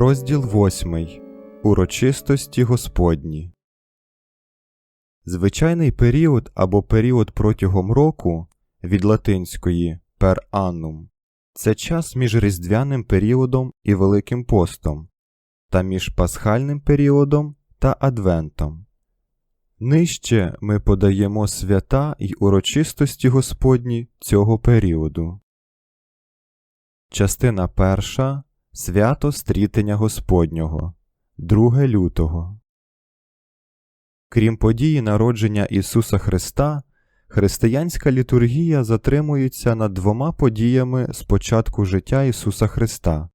Розділ 8. Урочистості Господні. Звичайний період або період протягом року від латинської per annum – це час між різдвяним періодом і Великим постом та між пасхальним періодом та адвентом. Нижче ми подаємо свята й урочистості Господні цього періоду. Частина перша Свято Стрітення Господнього 2 лютого. Крім події народження Ісуса Христа, християнська літургія затримується над двома подіями з початку життя Ісуса Христа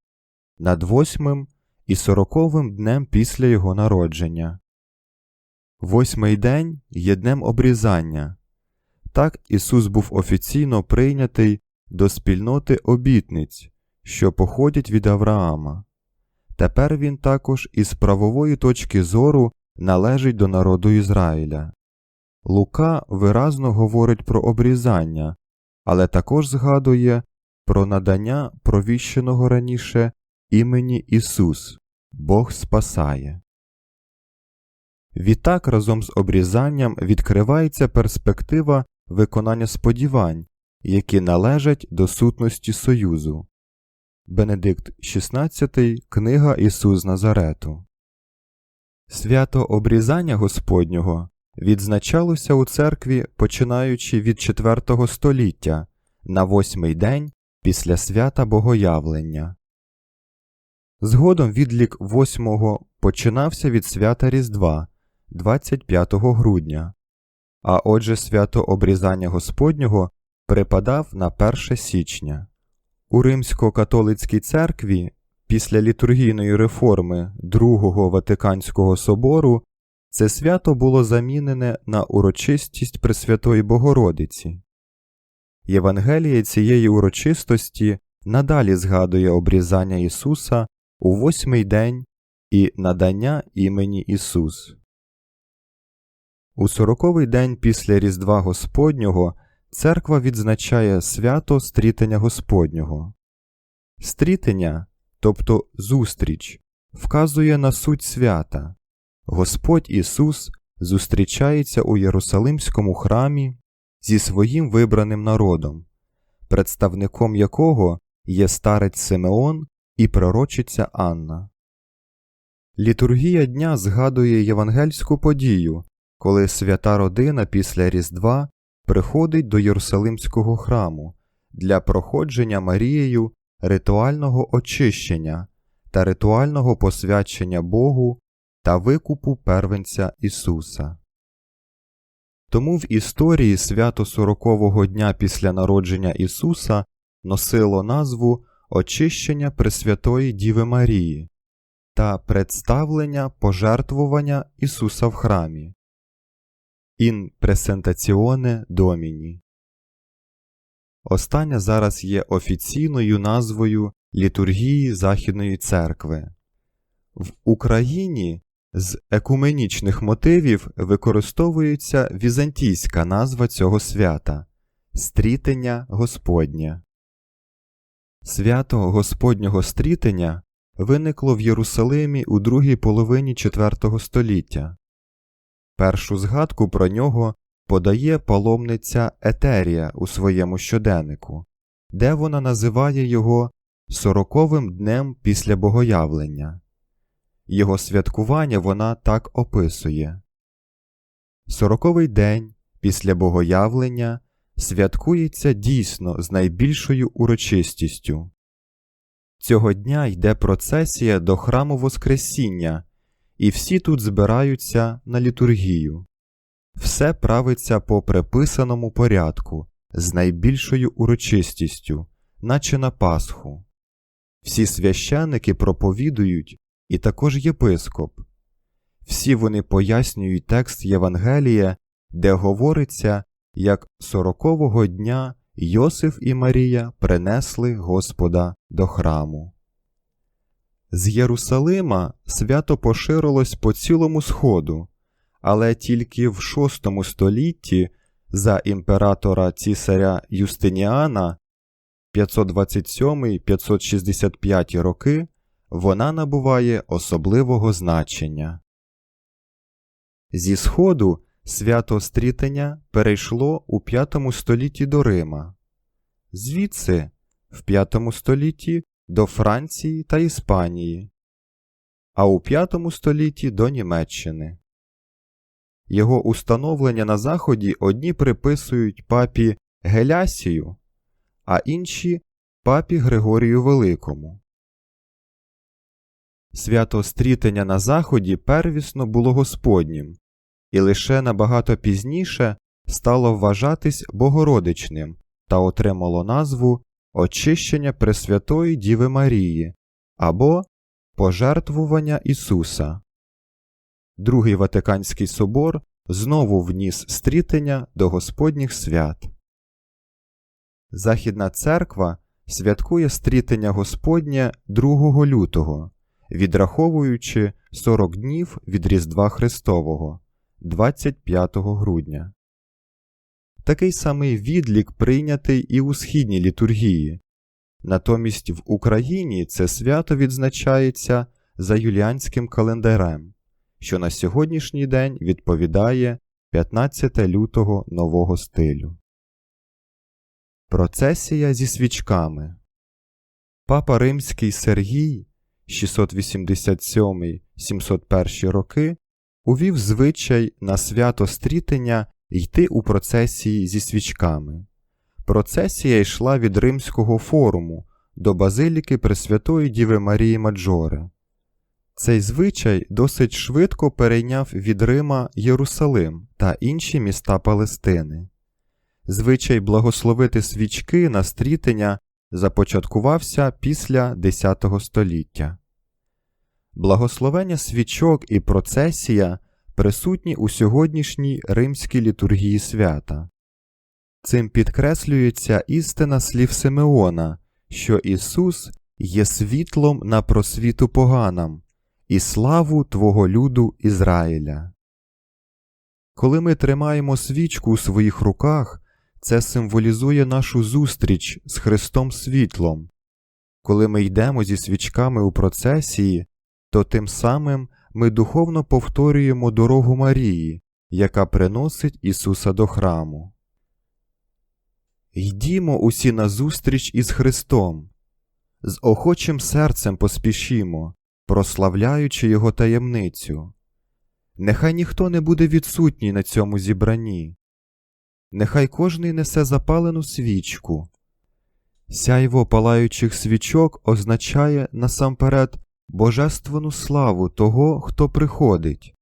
над восьмим і сороковим днем після Його народження. Восьмий день є днем обрізання. Так Ісус був офіційно прийнятий до спільноти обітниць що походять від Авраама. Тепер він також із правової точки зору належить до народу Ізраїля. Лука виразно говорить про обрізання, але також згадує про надання провіщеного раніше імені Ісус, Бог спасає. Відтак разом з обрізанням відкривається перспектива виконання сподівань, які належать до сутності Союзу. Бенедикт XVI, Книга Ісус Назарету. Свято Обрізання Господнього відзначалося у церкві починаючи від IV століття на восьмий день після свята Богоявлення. Згодом відлік восьмого починався від свята Різдва 25 грудня, а отже свято Обрізання Господнього припадав на 1 січня. У Римсько-католицькій церкві після літургійної реформи Другого Ватиканського собору це свято було замінене на урочистість Пресвятої Богородиці. Євангеліє цієї урочистості надалі згадує обрізання Ісуса у восьмий день і надання імені Ісус. У сороковий день після Різдва Господнього Церква відзначає свято стрітення Господнього. Стрітення, тобто зустріч, вказує на суть свята. Господь Ісус зустрічається у Єрусалимському храмі зі своїм вибраним народом, представником якого є старець Симеон і пророчиця Анна. Літургія дня згадує євангельську подію, коли свята родина після Різдва приходить до Єрусалимського храму для проходження Марією ритуального очищення та ритуального посвячення Богу та викупу первенця Ісуса. Тому в історії свято Сорокового дня після народження Ісуса носило назву Очищення Пресвятої Діви Марії та представлення пожертвування Ісуса в храмі. In presentazione Domini. Остання зараз є офіційною назвою літургії Західної церкви. В Україні з екуменічних мотивів використовується візантійська назва цього свята Стрітення Господнє. Свято Господнього стрітення виникло в Єрусалимі у другій половині IV століття. Першу згадку про нього подає паломниця Етерія у своєму щоденнику, де вона називає його сороковим днем після богоявлення. Його святкування вона так описує Сороковий день після богоявлення святкується дійсно з найбільшою урочистістю. Цього дня йде процесія до храму Воскресіння і всі тут збираються на літургію. Все правиться по приписаному порядку з найбільшою урочистістю, наче на Пасху. Всі священники проповідують і також єпископ. Всі вони пояснюють текст Євангелія, де говориться, як сорокового дня Йосиф і Марія принесли Господа до храму. З Єрусалима свято поширилось по цілому Сходу, але тільки в VI столітті за імператора цісаря Юстиніана 527-565 роки вона набуває особливого значення. Зі сходу свято стрітення перейшло у V столітті до Рима, звідси в V столітті до Франції та Іспанії, а у V столітті до Німеччини. Його установлення на Заході одні приписують папі Гелясію, а інші папі Григорію Великому. Свято стрітення на Заході первісно було Господнім, і лише набагато пізніше стало вважатись Богородичним та отримало назву Очищення Пресвятої Діви Марії або Пожертвування Ісуса. Другий Ватиканський собор знову вніс стрітення до Господніх свят. Західна церква святкує стрітення Господнє 2 лютого, відраховуючи 40 днів від Різдва Христового 25 грудня. Такий самий відлік прийнятий і у східній літургії. Натомість в Україні це свято відзначається за юліанським календарем, що на сьогоднішній день відповідає 15 лютого нового стилю. Процесія зі свічками Папа Римський Сергій 687-701 роки увів звичай на свято стрітення йти у процесії зі свічками. Процесія йшла від Римського форуму до базиліки Пресвятої Діви Марії Маджоре. Цей звичай досить швидко перейняв від Рима Єрусалим та інші міста Палестини. Звичай благословити свічки на стрітення започаткувався після X століття. Благословення свічок і процесія присутні у сьогоднішній римській літургії свята. Цим підкреслюється істина слів Симеона, що Ісус є світлом на просвіту поганам і славу Твого люду Ізраїля. Коли ми тримаємо свічку у своїх руках, це символізує нашу зустріч з Христом світлом. Коли ми йдемо зі свічками у процесії, то тим самим ми духовно повторюємо дорогу Марії, яка приносить Ісуса до храму. Йдімо усі на зустріч із Христом, з охочим серцем поспішімо, прославляючи Його таємницю. Нехай ніхто не буде відсутній на цьому зібранні, нехай кожний несе запалену свічку. Сяйво палаючих свічок означає насамперед божественну славу того, хто приходить.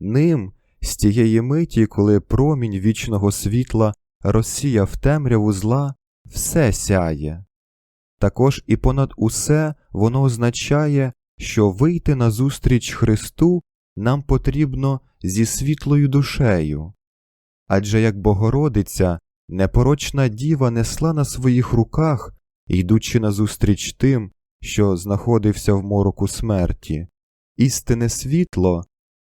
Ним, з тієї миті, коли промінь вічного світла розсіяв темряву зла, все сяє. Також і понад усе воно означає, що вийти назустріч Христу нам потрібно зі світлою душею. Адже як Богородиця, непорочна діва несла на своїх руках, йдучи назустріч тим, що знаходився в мороку смерті, істинне світло,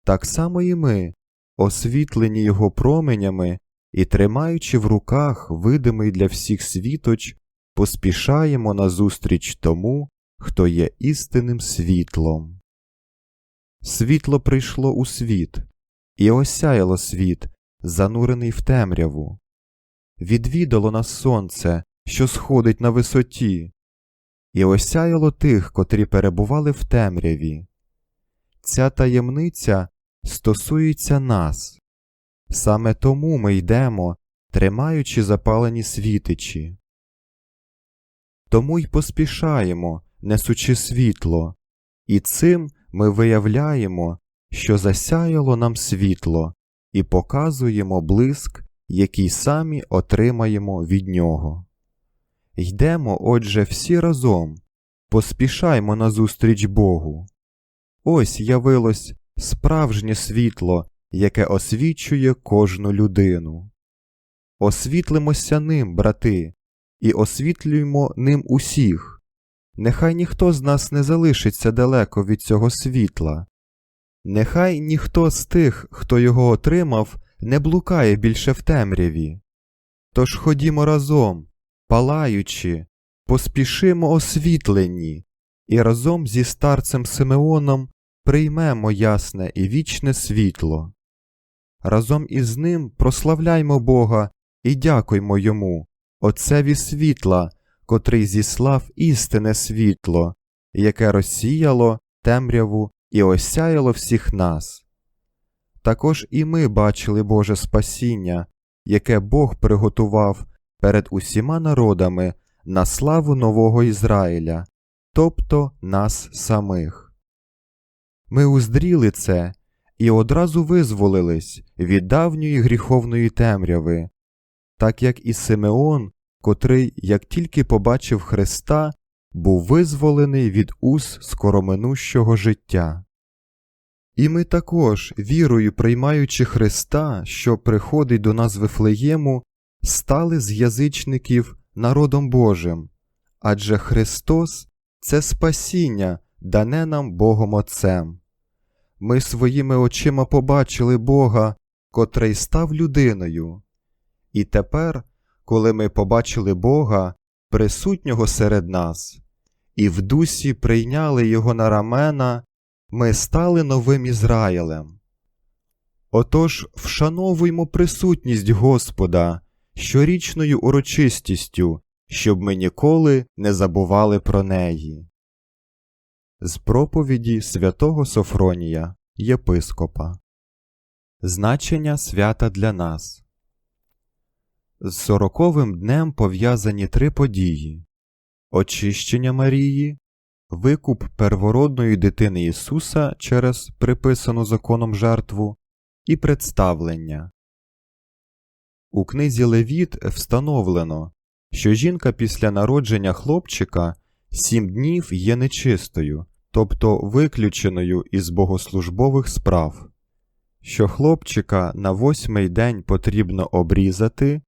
так само і ми, освітлені його променями і тримаючи в руках видимий для всіх світоч, поспішаємо назустріч тому, хто є істинним світлом. Світло прийшло у світ, і осяяло світ, занурений в темряву. Відвідало нас сонце, що сходить на висоті, і осяяло тих, котрі перебували в темряві. Ця таємниця стосується нас. Саме тому ми йдемо, тримаючи запалені світичі. Тому й поспішаємо, несучи світло, і цим ми виявляємо, що засяяло нам світло, і показуємо блиск, який самі отримаємо від нього. Йдемо, отже, всі разом, поспішаймо назустріч Богу. Ось явилось справжнє світло, яке освічує кожну людину. Освітлимося ним, брати, і освітлюємо ним усіх. Нехай ніхто з нас не залишиться далеко від цього світла. Нехай ніхто з тих, хто його отримав, не блукає більше в темряві. Тож ходімо разом, палаючи, поспішимо освітлені, і разом зі старцем Симеоном приймемо ясне і вічне світло. Разом із ним прославляймо Бога і дякуймо йому, Отцеві світла, котрий зіслав істинне світло, яке розсіяло темряву і осяяло всіх нас. Також і ми бачили Боже спасіння, яке Бог приготував перед усіма народами на славу нового Ізраїля, тобто нас самих. Ми уздріли це і одразу визволились від давньої гріховної темряви, так як і Симеон, котрий, як тільки побачив Христа, був визволений від уз скороминущого життя. І ми також, вірою приймаючи Христа, що приходить до нас Вифлеєму, стали з язичників народом Божим, адже Христос це спасіння, дане нам Богом Отцем. Ми своїми очима побачили Бога, котрий став людиною. І тепер, коли ми побачили Бога, присутнього серед нас, і в дусі прийняли Його на рамена, ми стали новим Ізраїлем. Отож, вшановуймо присутність Господа щорічною урочистістю, щоб ми ніколи не забували про неї. З проповіді святого Софронія, єпископа Значення свята для нас з сороковим днем пов'язані три події очищення Марії, викуп первородної дитини Ісуса через приписану законом жертву і представлення. У книзі Левіт встановлено, що жінка після народження хлопчика сім днів є нечистою, тобто виключеною із богослужбових справ, що хлопчика на восьмий день потрібно обрізати,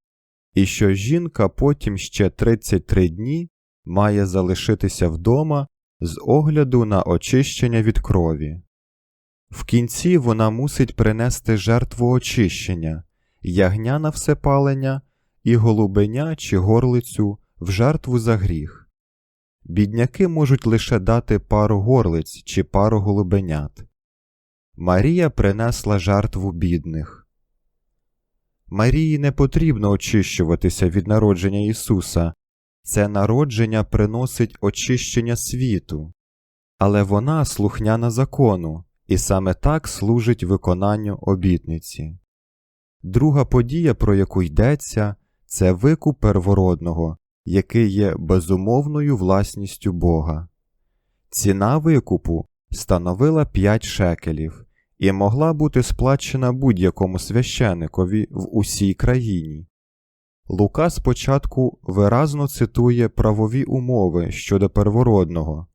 і що жінка потім ще 33 дні має залишитися вдома з огляду на очищення від крові. В кінці вона мусить принести жертву очищення, ягня на всепалення і голубеня чи горлицю в жертву за гріх. Бідняки можуть лише дати пару горлиць чи пару голубенят. Марія принесла жертву бідних. Марії не потрібно очищуватися від народження Ісуса, це народження приносить очищення світу, але вона слухняна закону і саме так служить виконанню обітниці. Друга подія, про яку йдеться, це викуп первородного, який є безумовною власністю Бога. Ціна викупу становила 5 шекелів і могла бути сплачена будь-якому священикові в усій країні. Лука спочатку виразно цитує правові умови щодо первородного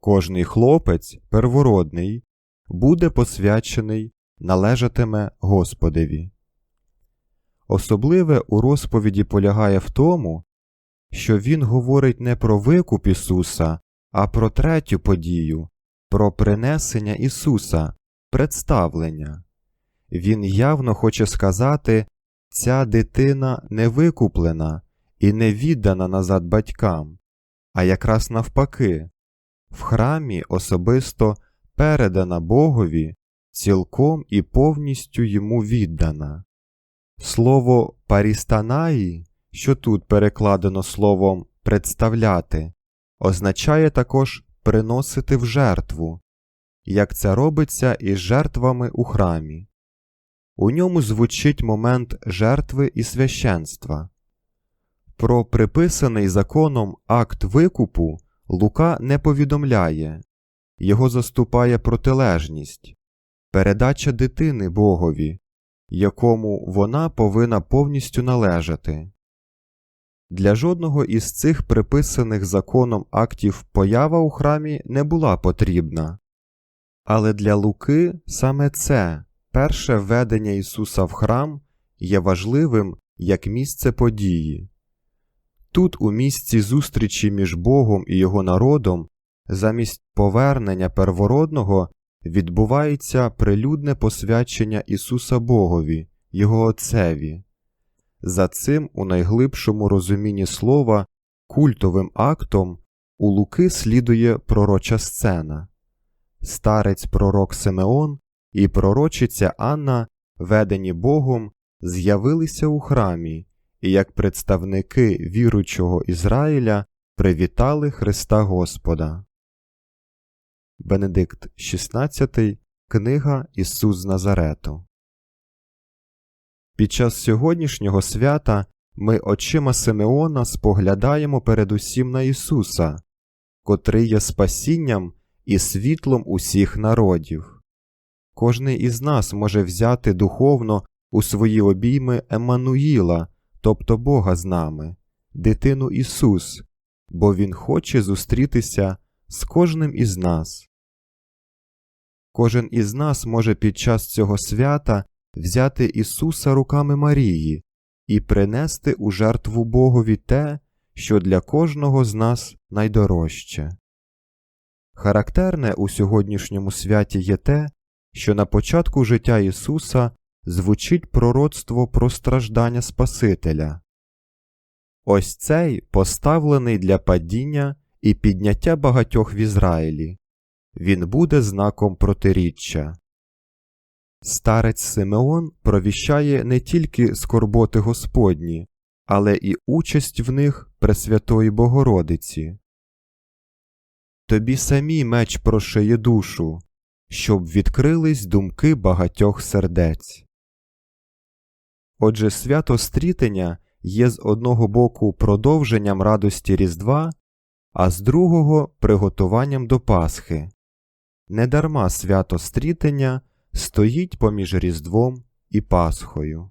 кожний хлопець первородний буде посвячений, належатиме Господеві. Особливе у розповіді полягає в тому, що він говорить не про викуп Ісуса, а про третю подію, про принесення Ісуса, представлення. Він явно хоче сказати, ця дитина не викуплена і не віддана назад батькам, а якраз навпаки, в храмі особисто передана Богові, цілком і повністю йому віддана. Слово парістанаї, що тут перекладено словом представляти, означає також приносити в жертву, як це робиться із жертвами у храмі. У ньому звучить момент жертви і священства. Про приписаний законом акт викупу Лука не повідомляє, його заступає протилежність, передача дитини Богові, якому вона повинна повністю належати. Для жодного із цих приписаних законом актів поява у храмі не була потрібна, але для Луки саме це перше введення Ісуса в храм є важливим як місце події. Тут, у місці зустрічі між Богом і його народом, замість повернення первородного відбувається прилюдне посвячення Ісуса Богові, Його Отцеві. За цим, у найглибшому розумінні слова, культовим актом у Луки слідує пророча сцена. Старець пророк Симеон і пророчиця Анна, ведені Богом, з'явилися у храмі і як представники віручого Ізраїля привітали Христа Господа. Бенедикт XVI, Книга Ісус з Назарету. Під час сьогоднішнього свята ми очима Симеона споглядаємо передусім на Ісуса, котрий є спасінням і світлом усіх народів. Кожний із нас може взяти духовно у свої обійми Еммануїла, тобто Бога з нами, дитину Ісус, бо Він хоче зустрітися з кожним із нас. Кожен із нас може під час цього свята взяти Ісуса руками Марії і принести у жертву Богові те, що для кожного з нас найдорожче. Характерне у сьогоднішньому святі є те, що на початку життя Ісуса звучить пророцтво про страждання Спасителя. Ось цей поставлений для падіння і підняття багатьох в Ізраїлі. Він буде знаком протиріччя. Старець Симеон провіщає не тільки скорботи Господні, але і участь в них Пресвятої Богородиці. Тобі самі меч прошиє душу, щоб відкрились думки багатьох сердець. Отже, свято стрітення є з одного боку продовженням радості Різдва, а з другого приготуванням до Пасхи. Недарма свято стрітення стоїть поміж Різдвом і Пасхою.